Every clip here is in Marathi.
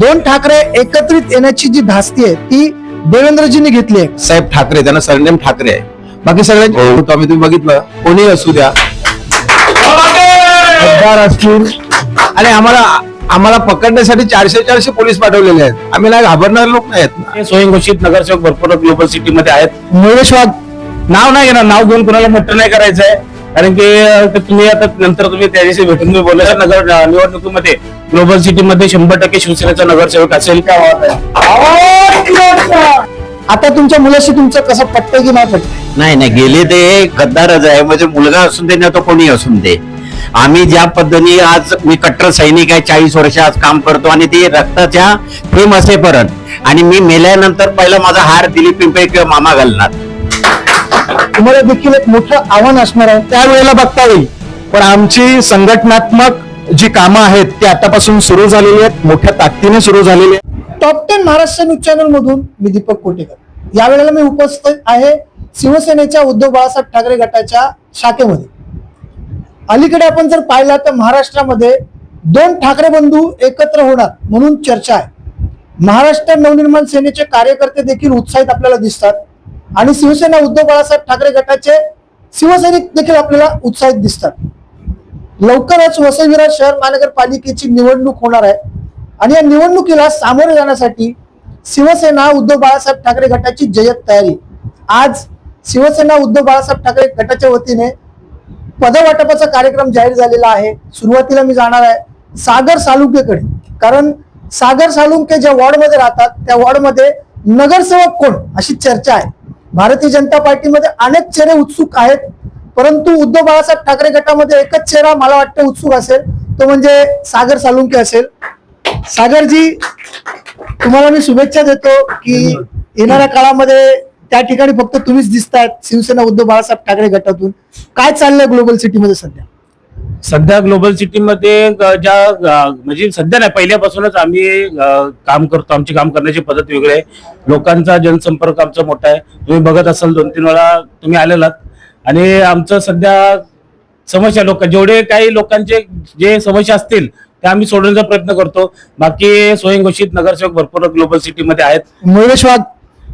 दोन ठाकरे एकत्रित येण्याची जी धास्ती आहे ती देवेंद्रजींनी घेतली आहे. साहेब ठाकरे त्यांना सरनेम ठाकरे आहे. बाकी सगळ्यांचे आम्ही तुम्ही बघितलं. कोणी असू द्या. असतील. आणि आम्हाला आम्हाला पकडण्यासाठी चारशे चारशे पोलीस पाठवलेले आहेत. आम्ही नाही घाबरणार लोक नाही आहेत हे स्वयंघोषित नगरसेवक भरपूर ग्लोबल सिटी मध्ये आहेत. निलेश वाघ. नाव नाही घेणार नाव घेऊन कोणाला मोठं नाही करायचं आहे कारण की तुम्ही आता नंतर तुम्ही त्याच्याशी भेटून तुम्ही बोलायचं नगर निवडणुकीमध्ये. ग्लोबल सिटी मध्ये शंभर टक्के शिवसेनेचा नगरसेवक असेल. का आता तुमच्या मुलाशी तुमचं कसं पटतंय की नाही पटतंय? नाही नाही गेले ते गद्दारच आहे. म्हणजे मुलगा असून दे ना तो कोणी असून दे. आम्ही ज्या पद्धतीने आज मी कट्टर सैनिक आहे चाळीस वर्ष आज काम करतो आणि ते रक्ताच्या थेंब असेपर्यंत आणि मी मेल्यानंतर पहिला माझा हार दिलीप पिंपळे किंवा मामा घालणार. तुम्हाला देखील एक मोठं आव्हान असणार आहे. त्यावेळेला बघता येईल. पण आमची संघटनात्मक जी कामं आहेत ती आतापासून सुरू झालेली आहेत मोठ्या ताकदीने सुरू झालेली आहेत. Top ten Maharashtra news channel मधून मी दीपक कोटेकर. यावेळेला मी उपस्थित आहे शिवसेनेच्या उद्धव बाळासाहेब ठाकरे गटाच्या शाखेमध्ये. अलीकडे आपण जर पाहिलं तर महाराष्ट्रामध्ये दोन ठाकरे बंधू एकत्र होणार म्हणून चर्चा आहे. महाराष्ट्र नवनिर्माण सेनेचे कार्यकर्ते देखील उत्साहित आपल्याला दिसतात आणि शिवसेना उद्धव बाळासाहेब ठाकरे गटाचे शिवसैनिक देखील आपल्याला उत्साहित दिसतात. लवकरच वसईविरा शहर महानगरपालिकेची निवडणूक होणार आहे. आणि या निवडणुकीला सामोरे जाण्यासाठी शिवसेना उद्धव बाळासाहेब ठाकरे गटाची जय्यत तयारी. आज शिवसेना उद्धव बाळासाहेब ठाकरे गटाच्या वतीने पदवाटपाचा कार्यक्रम जाहीर झालेला आहे. सुरुवातीला मी जाणार आहे सागर सालुंकेकडे. कारण सागर सालुंके ज्या वॉर्डमध्ये राहतात त्या वॉर्डमध्ये नगरसेवक कोण? अशी चर्चा आहे. भारतीय जनता पार्टीमध्ये अनेक चेहरे उत्सुक आहेत. परंतु उद्धव बाळासाहेब ठाकरे गटामध्ये एकच चेहरा मला वाटतं उत्सुक असेल. तो म्हणजे सागर सालुंके असेल. सागरजी तुम्हाला मी शुभेच्छा देतो की येणाऱ्या काळामध्ये त्या ठिकाणी फक्त तुम्हीच दिसतायत शिवसेना उद्धव बाळासाहेब ठाकरे गटातून. काय चाललंय ग्लोबल सिटीमध्ये सध्या? सध्या ग्लोबल सिटीमध्ये ज्या म्हणजे सध्या नाही पहिल्यापासूनच आम्ही काम करतो. आमची काम करण्याची पद्धत वेगळी आहे. लोकांचा जनसंपर्क आमचा मोठा आहे. तुम्ही बघत असाल दोन तीन वेळा तुम्ही आलेलात. आणि आमचं सध्या समस्या लोक जेवढे काही लोकांचे जे समस्या असतील ते आम्ही सोडवण्याचा प्रयत्न करतो. बाकी स्वयंघोषित नगरसेवक भरपूर ग्लोबल सिटीमध्ये आहेत. मुरुडेश वाघ.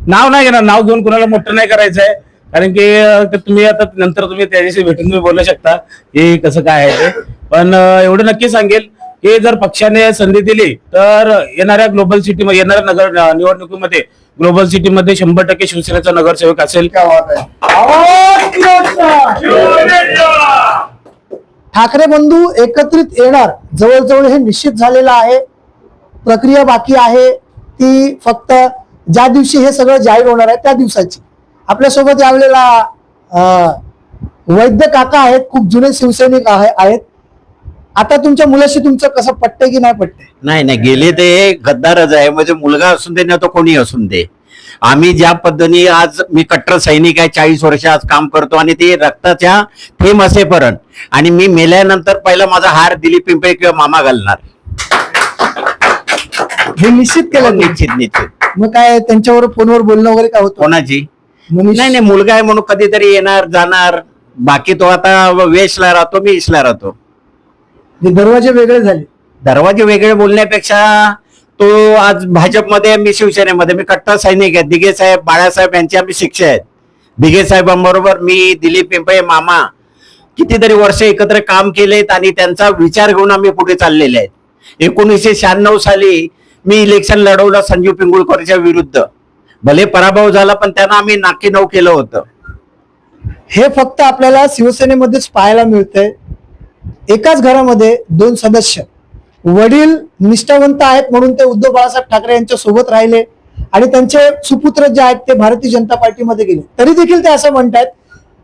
नाव नाही घेणार नाव घेऊन कोणाला मोठं नाही करायचं आहे कारण की तुम्ही आता नंतर तुम्ही त्याच्याशी भेटून तुम्ही बोलू शकता हे कसं काय आहे ते. पण एवढं नक्की सांगेल की जर पक्षाने संधी दिली तर येणाऱ्या ग्लोबल सिटीमध्ये येणाऱ्या नगर निवडणुकीमध्ये ग्लोबल सिटीमध्ये शंभर टक्के शिवसेनेचा नगरसेवक असेल. ठाकरे बंधू एकत्रित येणार जवळजवळ हे निश्चित झालेलं आहे. प्रक्रिया बाकी आहे. ती फक्त ज्या दिवशी हे सगळं जाहीर होणार आहे त्या दिवसाची. आपल्यासोबत यावेळेला वैद्य काका आहेत खूप जुने शिवसैनिक आहे- आहेत. आता तुमच्या मुलाशी तुमचं कसं पटतंय की नाही पटतंय? नाही नाही गेले ते गद्दारच आहे. म्हणजे मुलगा असून दे ना तो कोणी असून दे. आम्ही ज्या पद्धतीने आज मी कट्टर सैनिक आहे चाळीस वर्ष आज काम करतो आणि ते रक्ताच्या थेंब असेपर्यंत. आणि मी मेल्यानंतर पहिला माझा हार दिलीप पिंपळे किंवा मामा घालणार. हे निश्चित केलं. निश्चित निश्चित. मग काय त्यांच्यावर फोनवर बोलणं वगैरे काय होतं? कोणाची? मनीष- नाही नाही मुलगा आहे म्हणून कधीतरी येणार जाणार. बाकी तो आता वेशला राहतो मी ईशला राहतो. हे दरवाजे वेगळे झाले. दरवाजे वेगळे बोलण्यापेक्षा तो आज भाजपमध्ये मी शिवसेनेमध्ये मी कट्टर सैनिक आहे. दिघे साहेब बाळासाहेब यांचे आम्ही शिक्षक आहेत. दिघे साहेबांबरोबर मी दिलीप पिंपळे मामा कितीतरी वर्ष एकत्र काम केलेत आणि त्यांचा विचार घेऊन आम्ही पुढे चाललेले आहेत. एकोणीसशे शहाण्णव साली मी इलेक्शन लढवलं संजीव पिंगुळकरच्या विरुद्ध. भले पराभव झाला पण त्यांना आम्ही नाकी नऊ केलं होतं. हे फक्त आपल्याला शिवसेनेमध्येच पाहायला मिळतंय. एकाच घरामध्ये दोन सदस्य. वडील निष्ठावंत आहेत म्हणून ते उद्धव बाळासाहेब ठाकरे यांच्या सोबत राहिले आणि त्यांचे सुपुत्र जे आहेत ते भारतीय जनता पार्टीमध्ये गेले. तरी देखील ते असं म्हणतात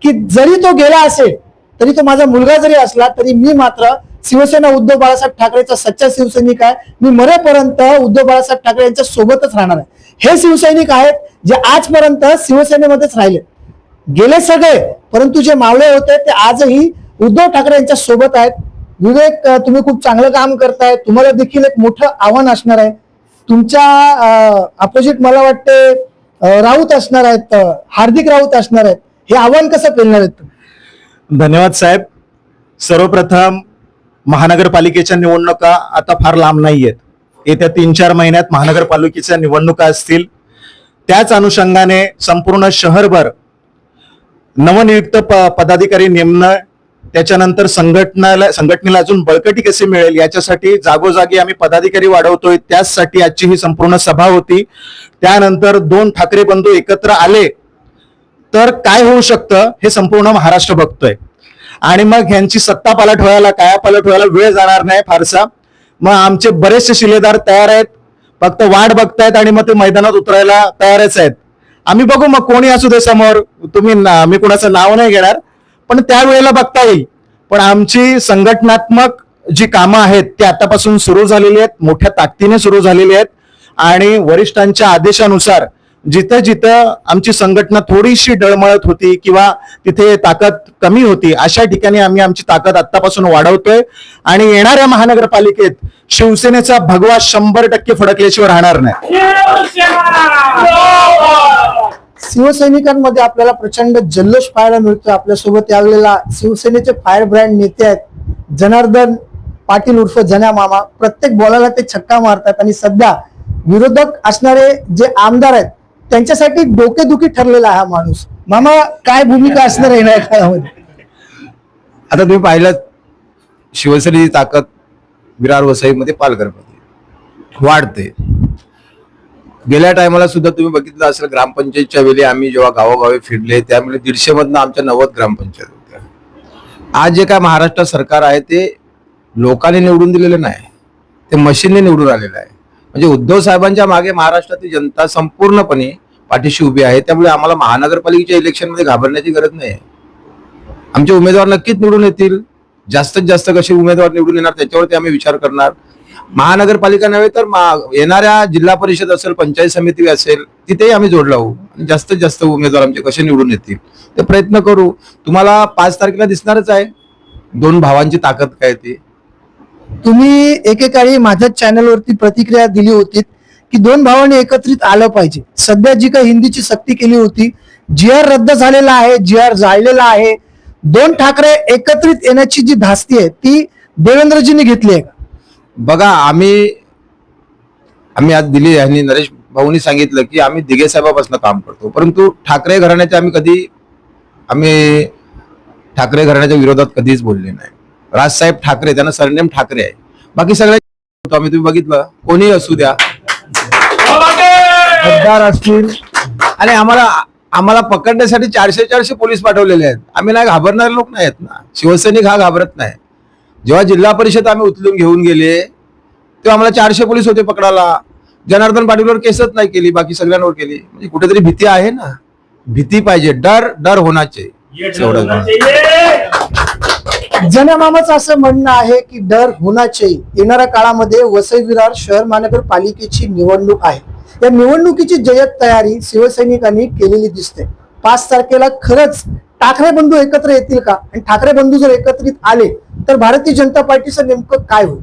की जरी तो गेला असेल तरी तो माझा मुलगा जरी असला तरी मी मात्र शिवसेना उद्धव बाळासाहेब ठाकरेचा सच्चा शिवसैनिक आहे. मी मरेपर्यंत उद्धव बाळासाहेब ठाकरे यांच्या सोबतच राहणार आहे. हे शिवसैनिक आहेत जे आजपर्यंत शिवसेनेमध्येच राहिले. गेले सगळे परंतु जे मावळे होते ते आजही उद्धव ठाकरे यांच्या सोबत आहेत. विवेक तुम्ही खूप चांगलं काम करताय. तुम्हाला देखील एक मोठं आव्हान असणार आहे. तुमच्या अपोजिट मला वाटते राऊत असणार आहेत हार्दिक राऊत असणार आहेत. हे आव्हान कसं पेलणार आहेत? धन्यवाद साहेब. सर्वप्रथम महानगरपालिकेच्या निवडणुका आता फार लांब नाही आहेत येत्या तीन चार महिन्यात महानगरपालिकेच्या निवडणुका असतील. त्याच अनुषंगाने संपूर्ण शहरभर नवनियुक्त प- पदाधिकारी नेमणं त्याच्यानंतर संघटनाला संघटनेला अजून बळकटी कशी मिळेल याच्यासाठी जागोजागी आम्ही पदाधिकारी वाढवतोय. त्याचसाठी आजची ही संपूर्ण सभा होती. त्यानंतर दोन ठाकरे बंधू एकत्र आले. तर काय होऊ शकतं हे संपूर्ण महाराष्ट्र बघतोय. आणि मग ह्यांची सत्ता पालट व्हायला काया पालट व्हायला वेळ जाणार नाही फारसा. मग आमचे बरेचसे शिलेदार तयार आहेत. फक्त वाट बघतायत आणि मग ते मैदानात उतरायला तयारच आहेत. आम्ही बघू मग कोणी असू दे समोर. तुम्ही मी कुणाचं नाव नाही घेणार. पण त्यावेळेला बघता येईल. पण आमची संघटनात्मक जी कामं आहेत ती आतापासून सुरू झालेली आहेत मोठ्या ताकदीने सुरू झालेली आहेत. आणि वरिष्ठांच्या आदेशानुसार जिथं जिथं आमची संघटना थोडीशी डळमळत होती किंवा तिथे ताकद कमी होती अशा ठिकाणी आम्ही आमची ताकद आतापासून वाढवतोय. आणि येणाऱ्या महानगरपालिकेत शिवसेनेचा भगवा शंभर टक्के फडकल्याशिवाय राहणार नाही. शिवसैनिकांमध्ये आपल्याला प्रचंड जल्लोष पाहायला मिळतो आपल्यासोबत यावेळेला शिवसेनेचे फायर ब्रँड नेते आहेत. जनार्दन पाटील उर्फ जन्या मामा. प्रत्येक बॉलाला ते छक्का मारतात आणि सध्या विरोधक असणारे जे आमदार आहेत त्यांच्यासाठी डोकेदुखी ठरलेला हा माणूस. मामा काय भूमिका असणार आहे काळामध्ये? आता तुम्ही पाहिलं शिवसेनेची ताकद विरार वसईमध्ये पालघरमध्ये वाढते. गेल्या टायमाला सुद्धा तुम्ही बघितलं असेल ग्रामपंचायतच्या वेळी आम्ही जेव्हा गावोगावी फिरले त्यामुळे दीडशे मधनं आमच्या नव्वद ग्रामपंचायत होत्या. आज जे काय महाराष्ट्र सरकार आहे ते लोकांनी निवडून दिलेलं नाही. ते मशीनने निवडून आलेलं आहे. म्हणजे उद्धव साहेबांच्या मागे महाराष्ट्रातील जनता संपूर्णपणे पाठीशी उभी आहे. त्यामुळे आम्हाला महानगरपालिकेच्या इलेक्शनमध्ये घाबरण्याची गरज नाही आमचे उमेदवार नक्कीच निवडून येतील. जास्तीत जास्त कसे उमेदवार निवडून येणार त्याच्यावरती आम्ही विचार करणार. महानगरपालिका नव्हे तर येणाऱ्या जिल्हा परिषद असेल पंचायत समिती असेल तिथेही आम्ही जोडला होऊ जास्तीत जास्त उमेदवार आमचे कसे निवडून येतील? ते प्रयत्न करू. तुम्हाला पाच तारखेला दिसणारच आहे. दोन भावांची ताकद काय ती? तुम्ही एकेकाळी माझ्या चॅनलवरती प्रतिक्रिया दिली होती की दोन भावांनी एकत्रित आलं पाहिजे. सध्या जी काही हिंदीची सक्ती केली होती जी आर रद्द झालेला आहे जी आर जाळलेला आहे दोन ठाकरे एकत्रित येण्याची जी धास्ती आहे ती देवेंद्रजींनी घेतली आहे बघा आम्ही आम्ही आज दिली यांनी नरेश भाऊनी सांगितलं की आम्ही दिघे साहेबापासून काम करतो. परंतु ठाकरे घराण्याचे आम्ही कधी आम्ही ठाकरे घराण्याच्या विरोधात कधीच बोलले नाही. राजसाहेब ठाकरे त्यांना सरनेम ठाकरे आहे. बाकी सगळे आम्ही तुम्ही बघितलं. कोणी असू द्या. असतील. आणि आम्हाला आम्हाला पकडण्यासाठी चारशे चारशे पोलीस पाठवलेले आहेत. आम्ही नाही घाबरणारे लोक नाही आहेत ना. शिवसैनिक हा घाबरत नाही. जेव्हा जिल्हा परिषद आम्ही उचलून घेऊन गेले तेव्हा आम्हाला चारशे पोलीस होते पकडायला. जनार्दन पाटीलवर केसच नाही केली बाकी सगळ्यांवर केली. म्हणजे कुठेतरी भीती आहे ना? भीती पाहिजे डर डर होण्याचे एवढं जन्या मामाचं असं म्हणणं आहे की डर होण्याचे येणाऱ्या काळामध्ये वसई विरार शहर महानगरपालिकेची निवडणूक आहे. या निवडणुकीची जयत तयारी शिवसैनिकांनी केलेली दिसते. पाच तारखेला खरंच ठाकरे बंधू एकत्र येतील का? आणि ठाकरे बंधू जर एकत्रित आले तर भारतीय जनता पार्टीचं नेमकं काय होईल?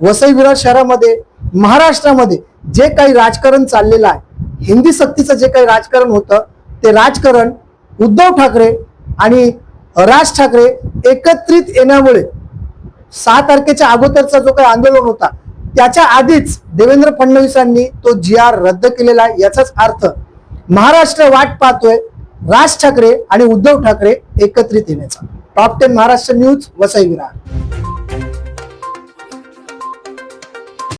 वसई विरार शहरामध्ये महाराष्ट्रामध्ये जे काही राजकारण चाललेलं आहे हिंदी सक्तीचं जे काही राजकारण होतं ते राजकारण उद्धव ठाकरे आणि राज ठाकरे एकत्रित येण्यामुळे सहा तारखेच्या अगोदरचा जो काही आंदोलन होता त्याच्या आधीच देवेंद्र फडणवीसांनी तो जी आर रद्द केलेला आहे याचाच अर्थ महाराष्ट्र वाट पाहतोय राज ठाकरे आणि उद्धव ठाकरे एकत्रित येण्याचा. Top ten Maharashtra news Vasai Virar